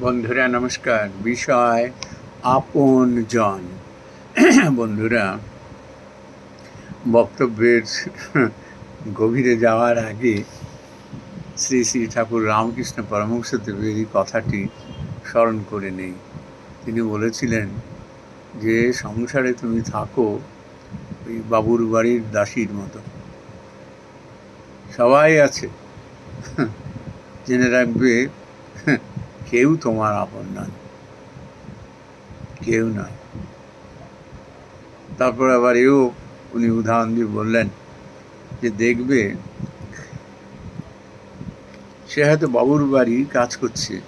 বন্ধুরা, নমস্কার। বিষয় আপন জন। বন্ধুরা, বক্তব্যের গভীরে যাওয়ার আগে শ্রী শ্রী ঠাকুর রামকৃষ্ণ পরমহংসদেবের এই কথাটি স্মরণ করে নেই। তিনি বলেছিলেন যে, সংসারে তুমি থাকো ওই বাবুর বাড়ির দাসীর মতো। সবাই আছে। জেনে রাখবে কেউ তোমার আপন নয়। কেউ নয়। তারপর আবার এও উনি উদাহরণ দিয়ে বললেন যে, দেখবে, সে হয়তো বাবুর বাড়ি কাজ করছে।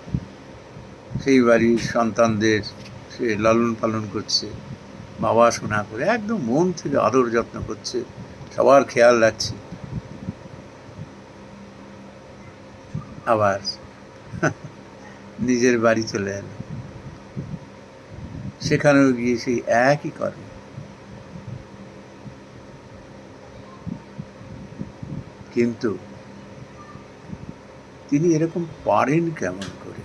সেই বাড়ির সন্তানদের সে লালন পালন করছে। বাবা শোনা করে একদম মন থেকে আদর যত্ন করছে। সবার খেয়াল রাখছে। আবার নিজের বাড়ি চলে এলো। সেখানেও গিয়ে সেই একই করে কিন্তু তিনি এরকম পারেন কেমন করে?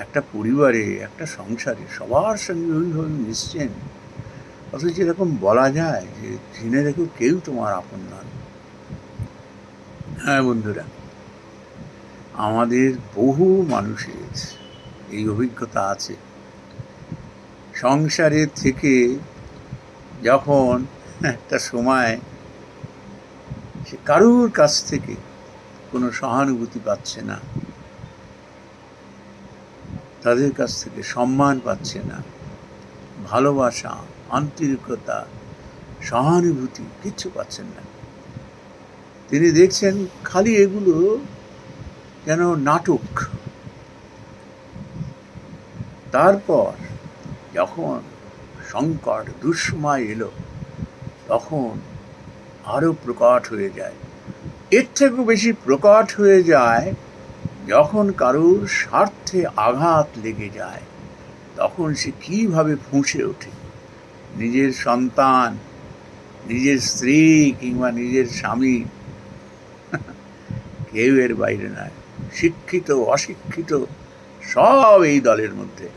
একটা পরিবারে, একটা সংসারে সবার সঙ্গে ওইভাবে মিশছেন। অথচ এরকম বলা যায় যে জেনে রেখো কেউ তোমার আপন নন হ্যাঁ বন্ধুরা আমাদের বহু মানুষের এই অভিজ্ঞতা আছে। সংসারে থেকে যখন একটা সময় সে কারুর কাছ থেকে কোনো সহানুভূতি পাচ্ছে না, তাদের কাছ থেকে সম্মান পাচ্ছে না, ভালোবাসা, আন্তরিকতা, সহানুভূতি কিচ্ছু পাচ্ছেন না। তিনি দেখছেন খালি এগুলো যেন নাটক? তারপর যখন সংকট দুঃসময় এলো, তখন আরও প্রকট হয়ে যায়। এর থেকেও বেশি প্রকট হয়ে যায় যখন কারুর স্বার্থে আঘাত লেগে যায়, তখন সে কীভাবে ফুঁসে ওঠে? নিজের সন্তান, নিজের স্ত্রী কিংবা নিজের স্বামী, কেউ এর বাইরে নয়। শিক্ষিত, অশিক্ষিত, সব এই দলের মধ্যে।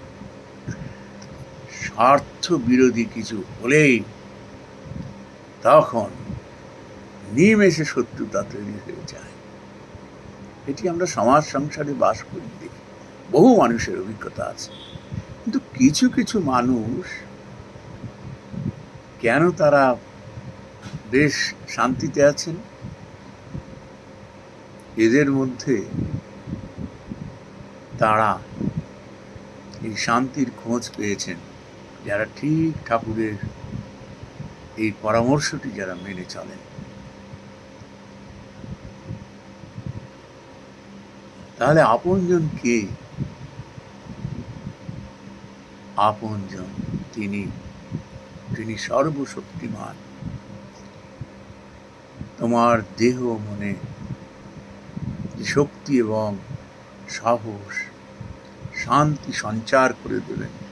স্বার্থ বিরোধী কিছু হলেই তখন নিমেষে শত্রুতা তৈরি হয়ে যায়। এটি আমরা সমাজ সংসারে বাস করি, দেখি। বহু মানুষের অভিজ্ঞতা আছে। কিন্তু কিছু কিছু মানুষ কেন তারা বেশ শান্তিতে আছেন? এদের মধ্যে তারা এই শান্তির খোঁজ পেয়েছেন, যারা ঠিক ঠাকুরের এই পরামর্শটি যারা মেনে চলেন। তাহলে আপনজন কে? আপনজন তিনি তিনি সর্বশক্তিমান। তোমার দেহ মনে শক্তি এবং সাহস, শান্তি সঞ্চার করে দেবেন।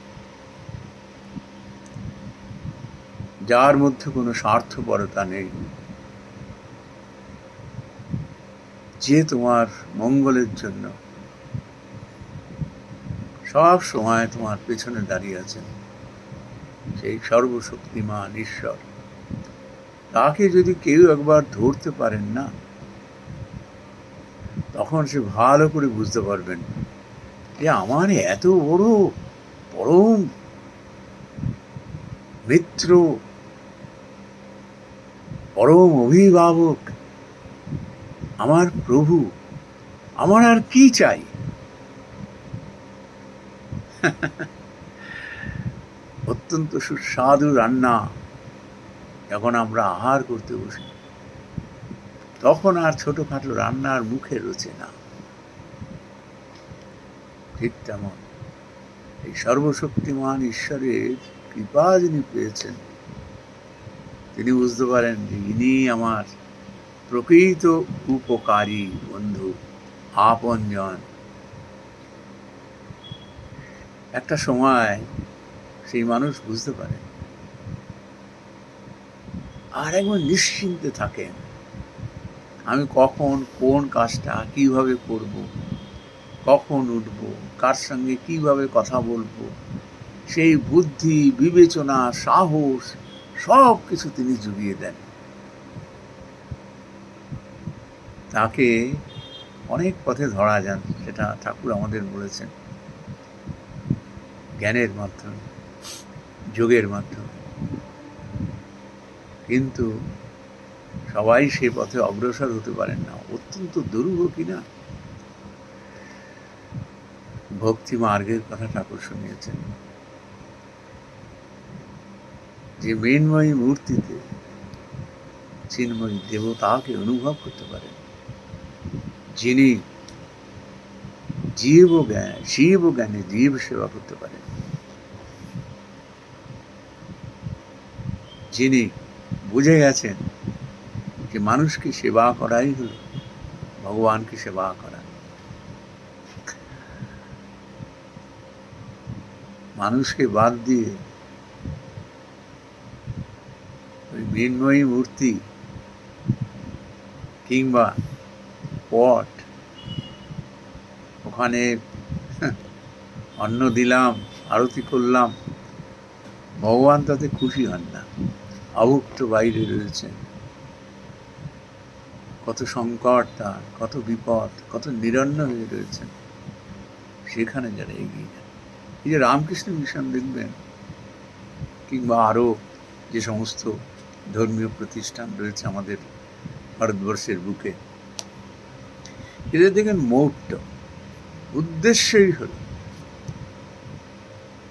যার মধ্যে কোনো স্বার্থপরতা নেই। যে তোমার মঙ্গলের জন্য সব সময় তোমার পেছনে দাঁড়িয়ে আছেন, সেই সর্বশক্তিমান ঈশ্বর। তাকে যদি কেউ একবার ধরতে পারেন না তখন সে ভালো করে বুঝতে পারবেন যে আমার এত বড় পরম মিত্র, পরম অভিভাবক, আমার প্রভু, আমার আর কি চাই? অত্যন্ত সুস্বাদু রান্না যখন আমরা আহার করতে বসি। তখন আর ছোটোখাটো রান্নার মুখে রোচে না। ঠিক তেমন। এই সর্বশক্তিমান ঈশ্বরের কৃপা যিনি পেয়েছেন, তিনি বুঝতে পারেন যে ইনি আমার প্রকৃত উপকারী বন্ধু, আপনজন। একটা সময় সেই মানুষ বুঝতে পারে। আর একবার নিশ্চিন্তে থাকেন। আমি কখন কোন কাজটা কীভাবে করব, কখন উঠব, কার সঙ্গে কীভাবে কথা বলব, সেই বুদ্ধি, বিবেচনা, সাহস, সব কিছু তিনি জুগিয়ে দেন। তাকে অনেক পথে ধরা যান, সেটা ঠাকুর আমাদের বলেছেন। জ্ঞানের মাধ্যমে, যোগের মাধ্যমে। কিন্তু সবাই সে পথে অগ্রসর হতে পারেন না। অত্যন্ত দুরূহ কিনা ভক্তি মার্গের কথা ঠাকুর শুনিয়েছেন। যে মৃন্ময়ী মূর্তিতে চিন্ময়ী দেবতাকে অনুভব করতে পারেন, যিনি জীব জ্ঞান, শিব জ্ঞানে জীব সেবা করতে পারেন, যিনি বুঝে গেছেন যে মানুষকে সেবা করাই হল, ভগবানকে সেবা করা। মানুষকে বাদ দিয়ে ওই মৃন্ময়ী মূর্তি কিংবা পট ওখানে অন্ন দিলাম, আরতি করলাম, ভগবান তাতে খুশি হন না। অভুক্ত বাইরে রয়েছেন। কত সংকট তার, কত বিপদ, কত নিরন্ন হয়ে রয়েছেন। সেখানে যারা এগিয়ে যান। এই যে রামকৃষ্ণ মিশন দেখবেন, কিংবা আরও যে সমস্ত ধর্মীয় প্রতিষ্ঠান রয়েছে আমাদের ভারতবর্ষের বুকে, এদের দেখেন মোট উদ্দেশ্যই হল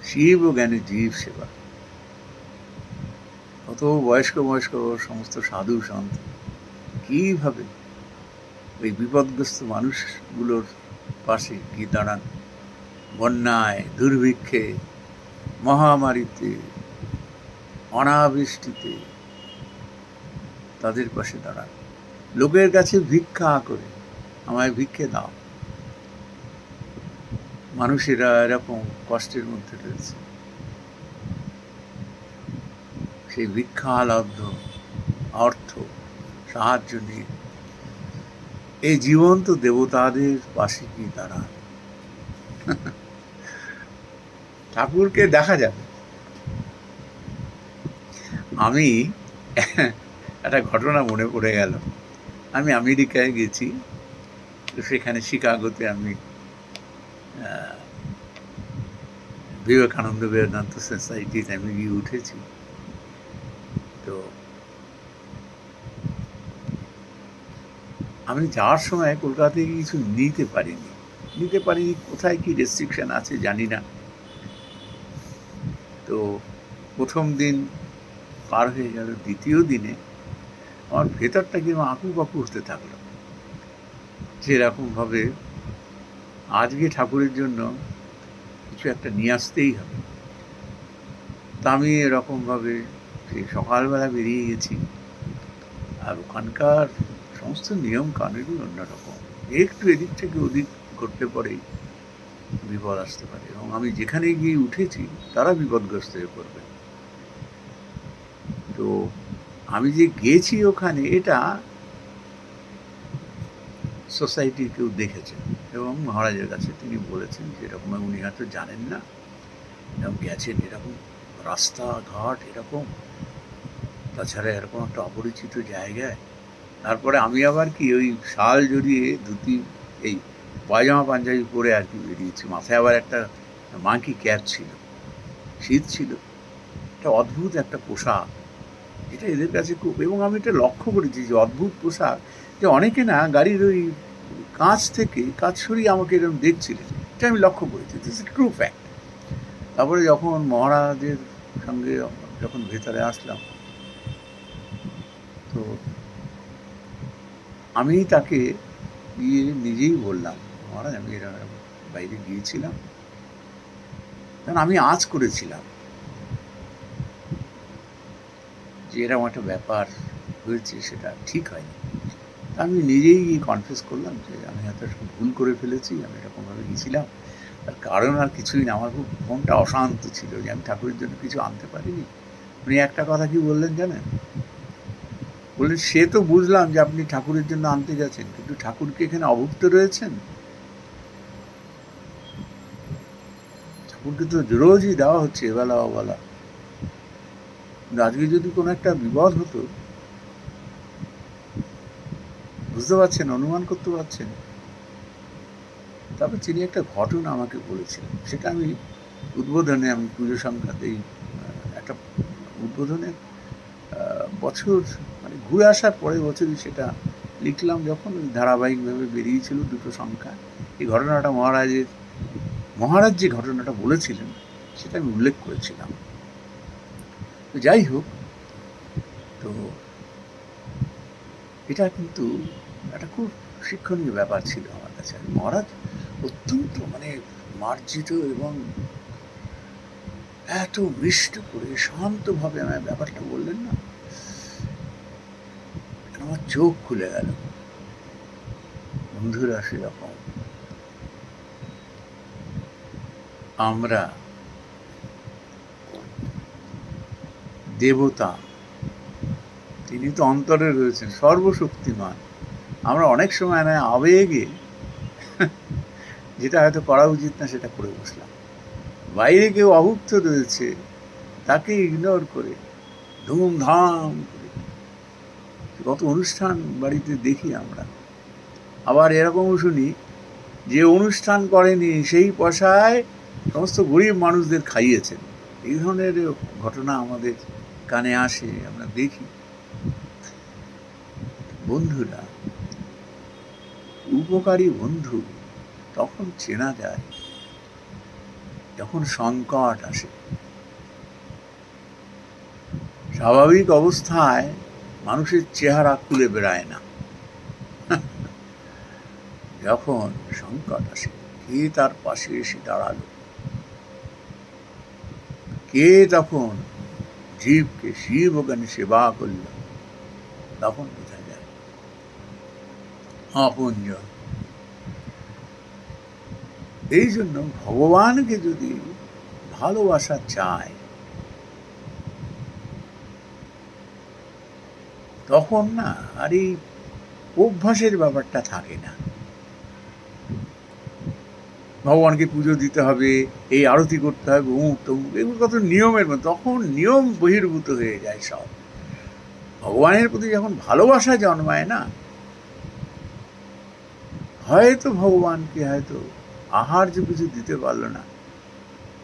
শিব ও জ্ঞানী জীব সেবা। কত বয়স্ক বয়স্ক সমস্ত সাধু সন্ত কীভাবে ওই বিপদগ্রস্ত মানুষগুলোর পাশে গিয়ে দাঁড়ান। বন্যায়, দুর্ভিক্ষে, মহামারীতে, অনাবৃষ্টিতে তাদের পাশে দাঁড়ান। লোকের কাছে ভিক্ষা করে আমায় ভিক্ষে দাও। মানুষেরা এরকম কষ্টের মধ্যে রয়েছে। সেই ভিক্ষালব্ধ অর্থ সাহায্য নিয়ে। এই জীবন্ত দেবতাদের পাশে কি দাঁড়ান ঠাকুরকে দেখা যাবে। আমি একটা ঘটনা মনে পড়ে গেল। আমি আমেরিকায় গেছি, সেখানে শিকাগোতে আমি বিবেকানন্দ বেদান্ত সোসাইটিতে আমি গিয়ে উঠেছি। তো আমি যাওয়ার সময় কলকাতায় কিছু নিতে পারিনি। নিতে পারিনি, কোথায় কি রেস্ট্রিকশন আছে জানি না। তো প্রথম দিন পার হয়ে গেল, দ্বিতীয় দিনে আমার ভেতরটা কীরকম আঁকু পাকু হতে থাকল। যেরকমভাবে আজকে ঠাকুরের জন্য কিছু একটা নিয়ে আসতেই হবে। তা আমি এরকমভাবে সেই সকালবেলা বেরিয়ে গেছি। আর ওখানকার সমস্ত নিয়ম কানুনই অন্যরকম। একটু এদিক থেকে ওদিক ঘটলে পরেই বিপদ আসতে পারে এবং আমি যেখানে গিয়ে উঠেছি, তারা বিপদগ্রস্ত হয়ে পড়বে। তো আমি যে গেছি ওখানে, এটা সোসাইটির কেউ দেখেছেন এবং মহারাজের কাছে তিনি বলেছেন যে এরকম উনি হয়তো জানেন না। এরকম গেছেন, এরকম রাস্তাঘাট, এরকম। তাছাড়া এরকম একটা অপরিচিত জায়গায় তারপরে আমি আবার কি ওই শাল জড়িয়ে ধুতি এই পায়জামা পাঞ্জাবি পরে আর কি বেরিয়েছি। মাথায় আবার একটা মাঙ্কি ক্যাপ ছিল, শীত ছিল। একটা অদ্ভুত একটা পোশাক। এটা এদের কাছে খুব, এবং আমি এটা লক্ষ্য করেছি যে অদ্ভুত পোশাক যে অনেকে না গাড়ির ওই কাঁচ থেকে কাঁচ সরিয়ে আমাকে এরকম দেখছিলেন। এটা আমি লক্ষ্য করেছি দিস ট্রু ফ্যাক্ট তারপরে যখন মহারাজের সঙ্গে যখন ভেতরে আসলাম, তো আমি তাকে গিয়ে নিজেই বললাম, মহারাজ, আমি এরকম বাইরে গিয়েছিলাম। কারণ আমি আজ করেছিলাম। যে এরকম একটা ব্যাপার হয়েছে, সেটা ঠিক হয়নি। আমি নিজেই গিয়ে কনফিউজ করলাম যে, আমি হয়তো ভুল করে ফেলেছি, আমি এরকমভাবে গেছিলাম তার কারণ আর কিছুই না। আমার খুব মনটা অশান্ত ছিল যে, আমি ঠাকুরের জন্য কিছু আনতে পারিনি। উনি একটা কথা কি বললেন জানেন? বললেন সে তো বুঝলাম যে আপনি ঠাকুরের জন্য আনতে গেছেন কিন্তু ঠাকুরকে এখানে অভুক্ত রয়েছেন? ঠাকুরকে তো রোজই দেওয়া হচ্ছে এবেলা কিন্তু আজকে যদি কোনো একটা বিপদ হতো বুঝতে পারছেন অনুমান করতে পারছেন। তারপর তিনি একটা ঘটনা আমাকে বলেছিলেন। সেটা আমি উদ্বোধনে আমি পুজো আহ, একটা উদ্বোধনে আহ, বছর ঘুরে আসার পরের বছরই সেটা লিখলাম যখন ধারাবাহিকভাবে বেরিয়েছিল দুটো সংখ্যা। এই ঘটনাটা মহারাজের, মহারাজ যে ঘটনাটা বলেছিলেন, সেটা আমি উল্লেখ করেছিলাম। তো যাই হোক, তো এটা কিন্তু একটা খুব শিক্ষণীয় ব্যাপার ছিল আমার কাছে। মহারাজ অত্যন্ত মানে মার্জিত এবং এত মিষ্ট করে শান্তভাবে আমার ব্যাপারটা বললেন না। চোখ খুলে গেল। বন্ধুরা, সেরকম। আমরা দেবতা, তিনি তো অন্তরে রয়েছেন, সর্বশক্তিমান। আমরা অনেক সময় না আবেগে যেটা হয়তো করা উচিত না, সেটা করে বসলাম। বাইরে কেউ অভুক্ত রয়েছে, তাকে ইগনোর করে ধুমধাম কত অনুষ্ঠান বাড়িতে দেখি আমরা। আবার এরকমও শুনি, যে অনুষ্ঠান করেনি সেই পয়সায় সমস্ত গরিব মানুষদের খাইয়েছেন। এই ধরনের ঘটনা আমাদের কানে আসে, আমরা দেখি। বন্ধুরা, উপকারী বন্ধু তখন চেনা যায়, যখন সংকট আসে। স্বাভাবিক অবস্থায় মানুষের চেহারা খুলে বেড়ায় না। যখন সংকট আসে, কে তার পাশে এসে দাঁড়াল? কে তখন জীবকে শিব ওখানে সেবা করল? তখন বোঝা যায়, আপনজন। এই জন্য ভগবানকে যদি ভালোবাসা চায় তখন না, আর এই অভ্যাসের ব্যাপারটা থাকে না। ভগবানকে পুজো দিতে হবে, এই আরতি করতে হবে, অমুক তমুক, এগুলো কত নিয়মের মতো তখন নিয়ম বহির্ভূত হয়ে যায় সব। ভগবানের প্রতি যখন ভালোবাসা জন্মায় না, হয়তো ভগবানকে হয়তো আহার্য কিছু দিতে পারল না।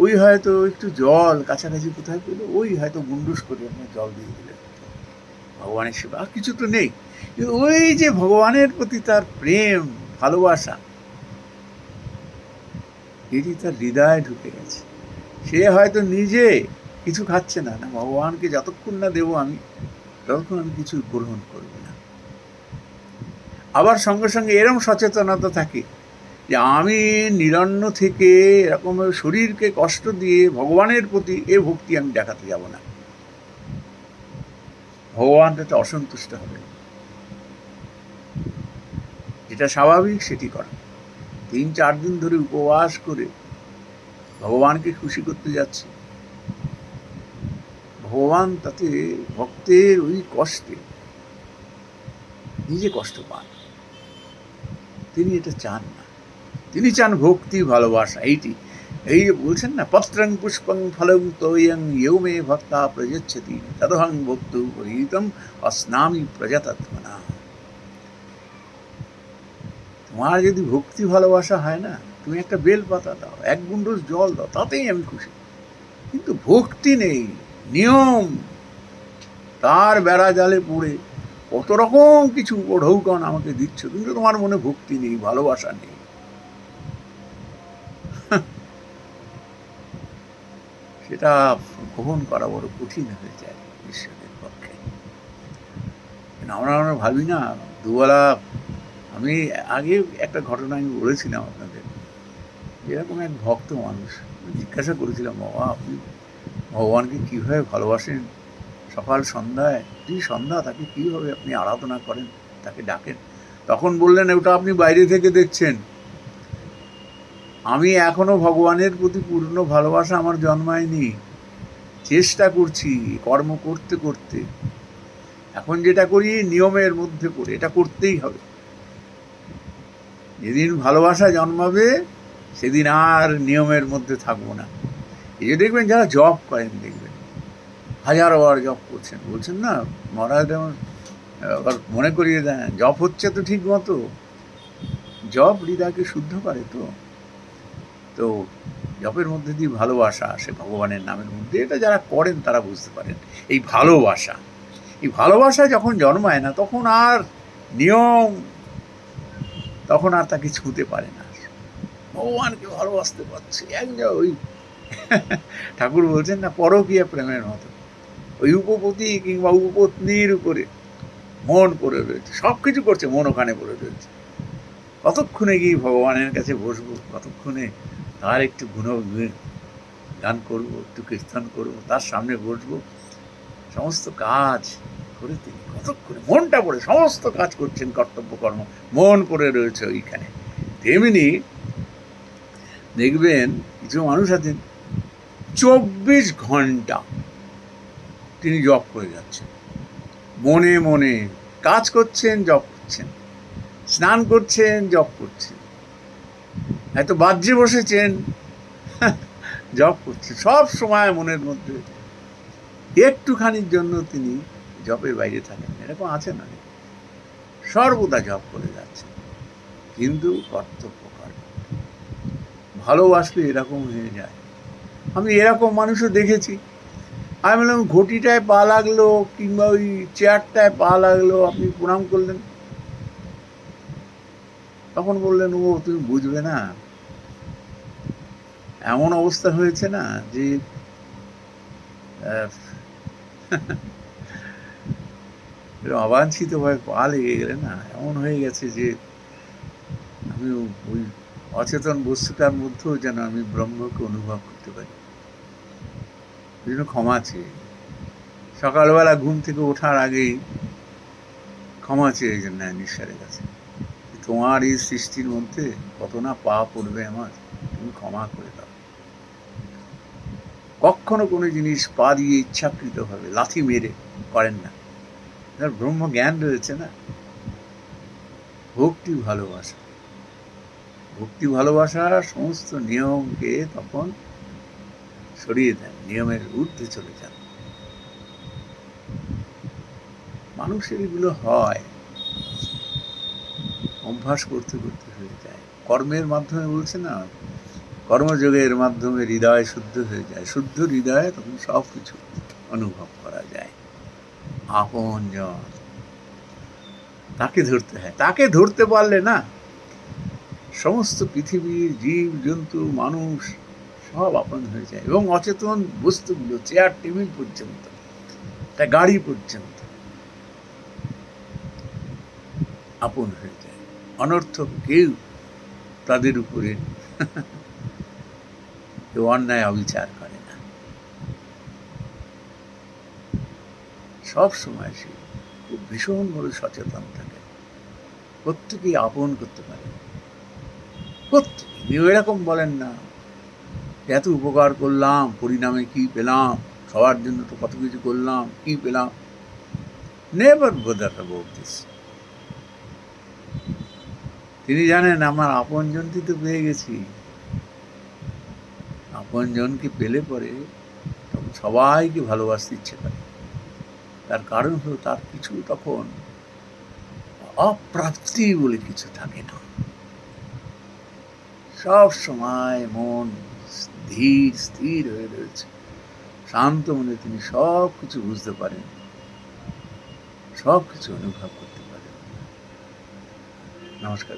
ওই হয়তো একটু জল, কাছাকাছি কোথায় পেল, ওই হয়তো গুন্ডুস করে আপনার জল দিয়ে দিলেন। ভগবানের সেবা কিছু তো নেই। ওই যে ভগবানের প্রতি তার প্রেম, ভালোবাসা, এটি তার হৃদয়ে ঢুকে গেছে। সে হয়তো নিজে কিছু খাচ্ছে না। না, ভগবানকে যতক্ষণ না দেবো আমি, ততক্ষণ আমি কিছু গ্রহণ করব না। আবার সঙ্গে সঙ্গে এরম সচেতনতা থাকে যে আমি নিরন্ন থেকে এরকম শরীরকে কষ্ট দিয়ে ভগবানের প্রতি এ ভক্তি আমি দেখাতে যাব না। ভগবান তাতে অসন্তুষ্ট হবে। যেটা স্বাভাবিক সেটি করা। তিন, চার দিন ধরে উপবাস করে ভগবানকে খুশি করতে যাচ্ছে। ভগবান তাতে ভক্তের ওই কষ্টে নিজে কষ্ট পান। তিনি এটা চান না। তিনি চান ভক্তি, ভালোবাসা, এইটি। এই যে বলছেন না, পত্রং পুষ্পং ফলং তোয়ং ইউ মে ভক্তা প্রযচ্ছতি তদহং ভক্তু পরিহিতম অস্নামি প্রজাতত্মনা। তোমার যদি ভক্তি ভালোবাসা হয় না, তুমি একটা বেল পাতা দাও, এক গুন্ডোস জল দাও, তাতেই আমি খুশি। কিন্তু ভক্তি নেই, নিয়ম। তার বেড়া জালে পড়ে কত রকম কিছু ঢৌকন আমাকে দিচ্ছ, কিন্তু তোমার মনে ভক্তি নেই, ভালোবাসা নেই। সেটা গ্রহণ করা বড় কঠিন হয়ে যায় ঈশ্বরের পক্ষে। আমরা আমরা ভাবি না? দুবেলা আমি আগে একটা ঘটনা আমি বলেছিলাম আপনাদের। এরকম এক ভক্ত মানুষ জিজ্ঞাসা করেছিলাম, বাবা, আপনি ভগবানকে কীভাবে ভালোবাসেন? সকাল সন্ধ্যায় কি সন্ধ্যা তাকে কীভাবে আপনি আরাধনা করেন, তাকে ডাকেন? তখন বললেন, ওটা আপনি বাইরে থেকে দেখছেন। আমি এখনও ভগবানের প্রতি পূর্ণ ভালোবাসা আমার জন্মায়নি। চেষ্টা করছি, কর্ম করতে করতে। এখন যেটা করি, নিয়মের মধ্যে পড়ে এটা করতেই হবে। যেদিন ভালোবাসা জন্মাবে, সেদিন আর নিয়মের মধ্যে থাকব না। এই যে দেখবেন, যারা জব করেন, দেখবেন। হাজারো বার জব করছেন। বলছেন না, মহারাজ যেমন মনে করিয়ে দেন, জব হচ্ছে তো ঠিক মতো জব হৃদয়কে শুদ্ধ করে তো। তো জবের মধ্যে দিয়ে ভালোবাসা আসে ভগবানের নামের মধ্যে, এটা যারা করেন তারা বুঝতে পারেন। এই ভালোবাসা এই ভালোবাসা যখন জন্মায় না, তখন আর নিয়ম, তখন আর তাকে ছুঁতে পারে না। ভগবানকে ভালোবাসতে পারছি একজন ওই ঠাকুর বলছেন না, পরকীয়া প্রেমের মতো। ওই উপপতি কিংবা উপপত্নীর উপরে মন পড়ে রয়েছে সব কিছু করছে, মন ওখানে পড়ে রয়েছে। কতক্ষণে গিয়ে ভগবানের কাছে বসবো, কতক্ষণে তার একটু গুণ গান করব, একটু কীর্তন করব, তার সামনে বসবো। সমস্ত কাজ করে তিনি কতক্ষণে মনটা পড়ে সমস্ত কাজ করছেন কর্তব্য কর্ম, মন পড়ে রয়েছে ওইখানে। তেমনি দেখবেন কিছু মানুষ আছেন, চব্বিশ ঘণ্টা তিনি জব করে যাচ্ছেন। মনে মনে কাজ করছেন জব করছেন। স্নান করছেন জব করছেন। হয়তো বাহ্যে বসেছেন। জব করছেন। সব সময় মনের মধ্যে। একটুখানির জন্য তিনি জবের বাইরে থাকেন। এরকম আছে না? সর্বদা জব করে যাচ্ছে কিন্তু কর্তব্য কর্ম ভালোবাসলে এরকম হয়ে যায়। আমি এরকম মানুষও দেখেছি। আমি বললাম, ঘটিটায় পা লাগল কিংবা ওই চেয়ারটায় পা লাগল, আপনি প্রণাম করলেন? তখন বললেন, ও, তুমি বুঝবে না। এমন অবস্থা হয়েছে না যে অবাঞ্ছিত ভাবে পা লেগে গেলে না, এমন হয়ে গেছে যে আমি ওই অচেতন বস্তুটার মধ্যেও যেন আমি ব্রহ্মকে অনুভব করতে পারি। জন্য ক্ষমা চেয়ে। সকালবেলা ঘুম থেকে ওঠার আগেই ক্ষমা চেয়ে নেয় ঈশ্বরের কাছে। তোমার এই সৃষ্টির মধ্যে কত না পা পড়বে আমার, তুমি ক্ষমা করে দাও। কখনো কোনো জিনিস পা দিয়ে ইচ্ছাকৃতভাবে লাথি মেরে করেন না। তার ব্রহ্ম জ্ঞান রয়েছে না। ভক্তি ভালোবাসা। ভক্তি ভালোবাসা সমস্ত নিয়মকে তখন সরিয়ে দেন, নিয়মের ঊর্ধ্বে চলে যান। মানুষের এগুলো হয়। অভ্যাস করতে করতে হয়ে যায়। কর্মের মাধ্যমে বলছে না কর্মযোগের মাধ্যমে হৃদয় শুদ্ধ হয়ে যায়। শুদ্ধ হৃদয়ে তখন সব কিছু অনুভব করা যায়। আপন জন। তাকে ধরতে হয়। তাকে ধরতে পারলে না, সমস্ত পৃথিবীর জীব, জন্তু, মানুষ সব আপন হয়ে যায় এবং অচেতন বস্তুগুলো, চেয়ার, টেবিল পর্যন্ত, একটা গাড়ি পর্যন্ত আপন হয়ে যায়। অনর্থক কেউ তাদের উপরে কেউ অন্যায় অবিচার করে না। সব সময় সে খুব ভীষণভাবে সচেতন থাকে। প্রত্যেকেই আপন করতে পারে। প্রত্যেকে, কেউ এরকম বলেন না এত উপকার করলাম, পরিণামে কি পেলাম, সবার জন্য তো কত কিছু করলাম, কি পেলাম? নেভার বোদার অ্যাবাউট তিনি জানেন, আমার আপনজনকে তো পেয়ে গেছি। আপনজনকে পেলে পরে তখন সবাইকে ভালোবাসতে ইচ্ছে করে। তার কারণ হলো তার কিছু তখন অপ্রাপ্তি বলে কিছু থাকে না। সব সময় মন ধীর স্থির হয়ে রয়েছে। শান্ত মনে তিনি সব কিছু বুঝতে পারেন। সব কিছু অনুভব করতে পারেন। নমস্কার